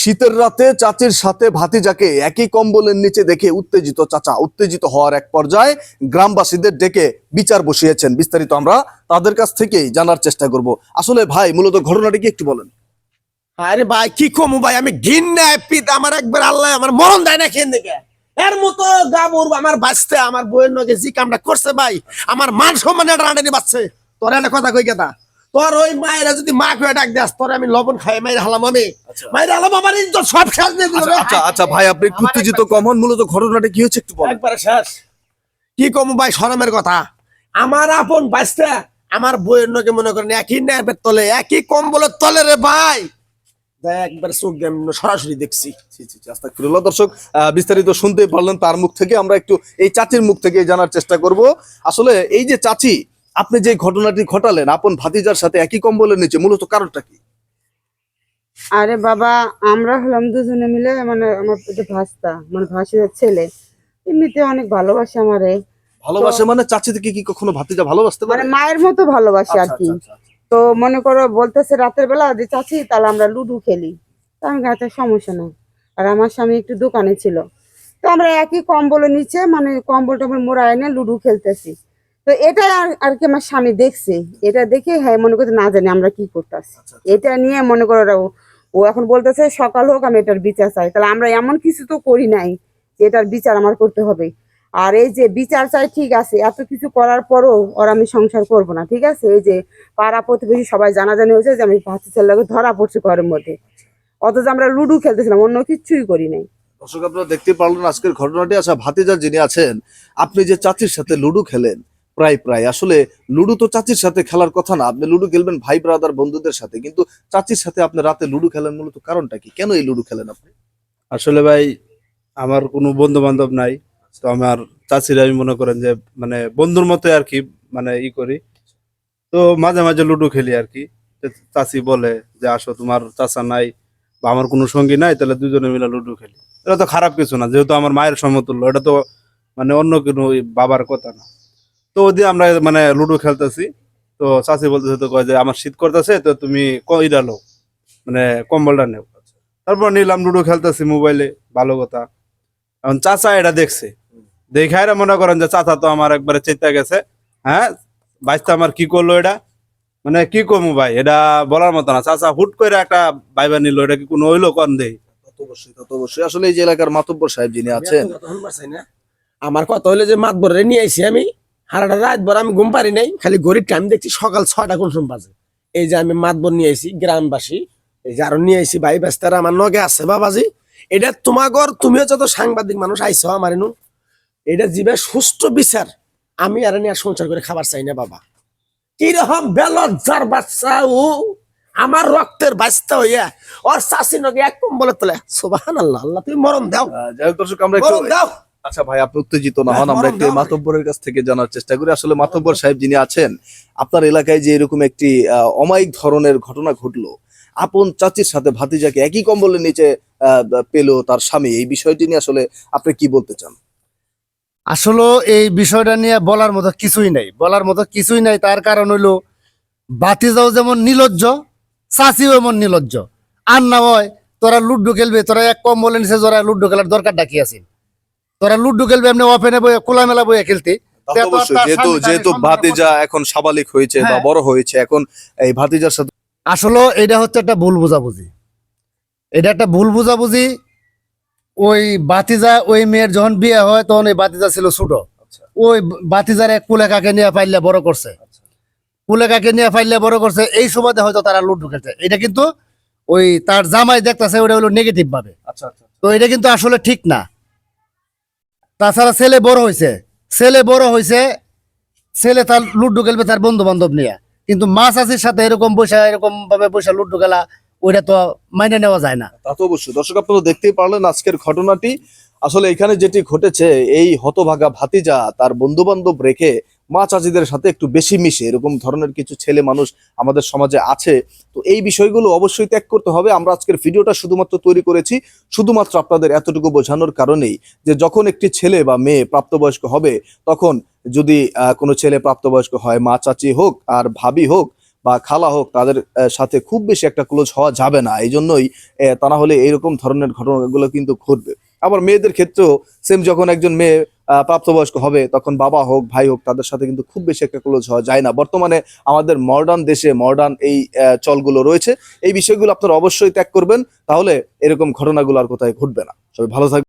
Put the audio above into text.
শীতের রাতে চাচির সাথে ভাতিজাকে একই কম্বলের নিচে দেখে উত্তেজিত চাচা। উত্তেজিত হওয়ার এক পর্যায়ে গ্রামবাসীদের ডেকে বিচার বসিয়েছেন। বিস্তারিত আমরা তাদের কাছ থেকেই জানার চেষ্টা করব। আসলে ভাই, মূলত ঘটনাটি কি একটু বলেন। আরে ভাই, কি কমু ভাই? আমি ঘিন নাই পিত। আমার একবার আল্লাহ আমার মরণ দেয় না খেন দেখে। এর মতো গাবুর আমার বাঁচতে, আমার বইয়ের নগে যে কামটা করছে ভাই, আমার মান সম্মান এটা রাঁধেনি বাঁচছে। তোর একটা কথা কই কেতা তোর ওই মায়েরা যদি মা কয়ে ডাক দেস তোর আমি লবণ খাই মায়ের হালাম আমি। মায়ের হালাম আমার ইজ্জত সব শেষ নেই আচ্ছা আচ্ছা আচ্ছা ভাই আপনি একটু উত্তেজিত কম হন মূলত ঘটনাটা কি হচ্ছে একটু বলেন। একবারে শেষ। কি কমু ভাই শরমের কথা। আমার আপন বাঁচতে আমার বইয়ের নগে মনে করেন একই ন্যাপের তলে একই কম্বলের তলে রে ভাই। একবার চোখ সরাসরি দেখছি। দর্শক বিস্তারিত শুনতে পারলেন তার মুখ থেকে। আমরা একটু এই চাচির মুখ থেকে জানার চেষ্টা করব। আসলে এই যে চাচি আপনি যে ঘটনাটি ঘটালেন আপন ভাতিজার সাথে একই কম্বলের নিচে মূলত কারণটা কি? আরে বাবা আমরা হলাম দুজনে মিলে মানে আমার যে ভাস্তা মানে ভাসির ছেলে এমনিতে অনেক ভালোবাসে আমারে। ভালোবাসে মানে চাচি থেকে কি কখনো ভাতিজা ভালোবাসতে পারে? মানে মায়ের মতো ভালোবাসে আর আচ্ছা, কি। আচ্ছা, আচ্ছা, তো মনে করো বলতেছে রাতের বেলা যে চাচি তাহলে আমরা লুডু খেলি। তো আমি গাছে সমস্যা নাই। আর আমার স্বামী একটু দোকানে ছিল। তো আমরা একই কম্বলের নিচে মানে কম্বল টম্বল মোড়া এনে লুডু খেলতেছি। তো এটা আর কি আমার স্বামী দেখছে। এটা দেখে হ্যাঁ মনে করতে না জানি আমরা কি করতেছি। আচ্ছা, এটা নিয়ে মনে করো ওরা ও- ও এখন বলতেছে সকাল হোক আমি এটার বিচার চাই। তাহলে আমরা এমন কিছু তো করি নাই এটার বিচার আমার করতে হবে। আর এই যে বিচার চাই ঠিক আছে এত কিছু করার পরও ওর আমি সংসার করব না ঠিক আছে? এই যে পাড়া প্রতিবেশী সবাই জানাজানি হয়েছে যে আমি ভাতি ছেলেকে ধরা পড়ছে ঘরের মধ্যে। অথচ আমরা লুডো খেলতেছিলাম অন্য কিছুই করি নাই। দর্শক আপনারা দেখতে পারলেন আজকের ঘটনাটি। আচ্ছা ভাতিজা যিনি আছেন আপনি যে চাচির সাথে লুডো খেলেন প্রায় প্রায়। আসলে লুডো তো চাচির সাথে খেলার কথা না। আপনি লুডো খেলবেন ভাই ব্রাদার বন্ধুদের সাথে। কিন্তু চাচির সাথে আপনি রাতে লুডো খেলেন মূলত কারণটা কি? কেন এই লুডো খেলেন আপনি? আসলে ভাই, আমার কোনো বন্ধু বান্ধব নাই। তো আমার চাচিরা আমি মনে করেন যে মানে বন্ধুর মতো আর কি মানে ই করি। তো মাঝে মাঝে লুডো খেলি আর কি। চাচি বলে যে, আসো, তোমার চাচা নাই বা আমার কোনো সঙ্গী নাই, তাহলে দুজনে মিলে লুডো খেলি। এটা তো খারাপ কিছু না। যেহেতু আমার মায়ের সমতুল্য, এটা তো মানে অন্য কোনো বাবার কথা না। তো ওদিকে আমরা মানে লুডো খেলতেছি। তো চাচি বলতেছে তো কয় যে আমার শীত করতেছে তো তুমি ইটা লো মানে কম্বলটা নেও। তারপর নিলাম লুডো খেলতেছি মোবাইলে ভালো কথা। এখন চাচা এটা দেখছে। দেখে এরা মনে করেন যে চাচা তো আমার একবারে চেতা গেছে। হ্যাঁ বাইসটা আমার কি করল এটা? মানে কি করব ভাই এটা বলার মতো না। চাচা হুট করে একটা বাইবা নিল এটা কি কোনো হইল কন দেই? তত অবশ্যই তত অবশ্যই। আসলে এই যে এলাকার মাতব্বর সাহেব যিনি আছেন আমার কথা হইল যে মাত বরে নিয়ে আইছি আমি। হারাটা রাত ভর আমি ঘুম পারি নাই খালি ঘড়ির টাইম দেখছি সকাল ছয়টা কোন সময় বাজে। এই যে আমি মাতবর নিয়ে আইছি গ্রামবাসী এই যে আরও নিয়ে আইছি ভাই ব্যস্তারা আমার নগে আছে বাবাজি। এটা তোমাগর তুমিও যত সাংবাদিক মানুষ আইছো আমার নু এটা জীবে সুষ্ঠু বিচার। আমি আর নিয়ে আর সংসার করে খাবার চাই না বাবা। কীরকম বেলজ্জার বাচ্চা ও আমার রক্তের বাচ্চা হইয়া ওর চাষি নগে এক কম বলে তোলে সোবাহান আল্লাহ আল্লাহ তুমি মরণ দাও। দর্শক আমরা দাও। আচ্ছা ভাই আপনি উত্তেজিত না হন আমরা একটু মাতব্বরের কাছ থেকে জানার চেষ্টা করি। আসলে মাতব্বর সাহেব যিনি আছেন আপনার এলাকায় যে এরকম একটি অমায়িক ধরনের ঘটনা ঘটলো আপন চাচির সাথে ভাতিজাকে একই কম্বলের নিচে পেল তার স্বামী এই বিষয়টি নিয়ে আসলে আপনি কি বলতে চান? আসলে এই বিষয়টা নিয়ে বলার মতো কিছুই নাই। বলার মতো কিছুই নাই তার কারণ হইল বাতিজাও যেমন নিলজ্জ চাচিও এমন নিলজ্জ। আর না হয় তোরা লুড্ডু খেলবে তোরা এক কম্বলের নিচে তোরা লুড্ডু খেলার দরকার আছে? তোরা লুডু খেলবে এমনি ওপেনে বইয়ে খোলামেলা বইয়ে খেলতে। যেহেতু যেহেতু ভাতিজা এখন সাবালিক হয়েছে বা হ্যাঁ। বড় হয়েছে এখন এই ভাতিজার সাথে আসলে এটা হচ্ছে একটা ভুল বুঝাবুঝি। এটা একটা ভুল বুঝাবুঝি ওই বাতিজা ওই মেয়ের যখন বিয়ে হয় তখন ওই বাতিজা ছিল ছোট। আচ্ছা। ওই বাতিজার এক কুলেকাকে নিয়ে পাইলে বড় করছে। কুলেকাকে নিয়ে পাইলে বড় করছে এই সুবাদে হয়তো তারা লুট ঢুকেছে এটা কিন্তু ওই তার জামাই দেখতেছে ওটা হলো নেগেটিভ ভাবে। আচ্ছা আচ্ছা। তো এটা কিন্তু আসলে ঠিক না। তাছাড়া ছেলে বড় হয়েছে। ছেলে বড় হয়েছে, ছেলে তার লুডু খেলবে তার বন্ধু বান্ধব নিয়ে। কিন্তু মা চাষির সাথে এরকম পয়সা এরকম ভাবে পয়সা লুডু খেলা, ওইটা তো মাইনে নেওয়া যায় না। তা তো অবশ্যই। দর্শক, আপনারা দেখতেই পারলেন আজকের ঘটনাটি। আসলে এখানে যেটি ঘটেছে, এই হতভাগা ভাতিজা তার বন্ধু বান্ধব রেখে মা চাচিদের সাথে একটু বেশি মিশে, এরকম ধরনের কিছু ছেলে মানুষ আমাদের সমাজে আছে। তো এই বিষয়গুলো অবশ্যই ত্যাগ করতে হবে। আমরা আজকের ভিডিওটা শুধুমাত্র তৈরি করেছি শুধুমাত্র আপনাদের এতটুকু বোঝানোর কারণেই যে যখন একটি ছেলে বা মেয়ে প্রাপ্তবয়স্ক হবে, তখন যদি কোনো ছেলে প্রাপ্তবয়স্ক হয়, মা চাচি হোক আর ভাবি হোক বা খালা হোক, তাদের সাথে খুব বেশি একটা ক্লোজ হওয়া যাবে না। এই জন্যই তা না হলে এইরকম ধরনের ঘটনাগুলো কিন্তু ঘটবে। আবার মেয়েদের ক্ষেত্রেও সেম যখন একজন মেয়ে প্রাপ্তবয়স্ক হবে, তখন বাবা হোক, ভাই হোক, তাদের সাথে কিন্তু খুব বেশি একটা ক্লোজ হওয়া যায় না। বর্তমানে আমাদের মডার্ন দেশে মডার্ন এই চলগুলো রয়েছে। এই বিষয়গুলো আপনারা অবশ্যই ত্যাগ করবেন, তাহলে এরকম ঘটনাগুলো আর কোথায় ঘটবে না। সবাই ভালো থাকবেন।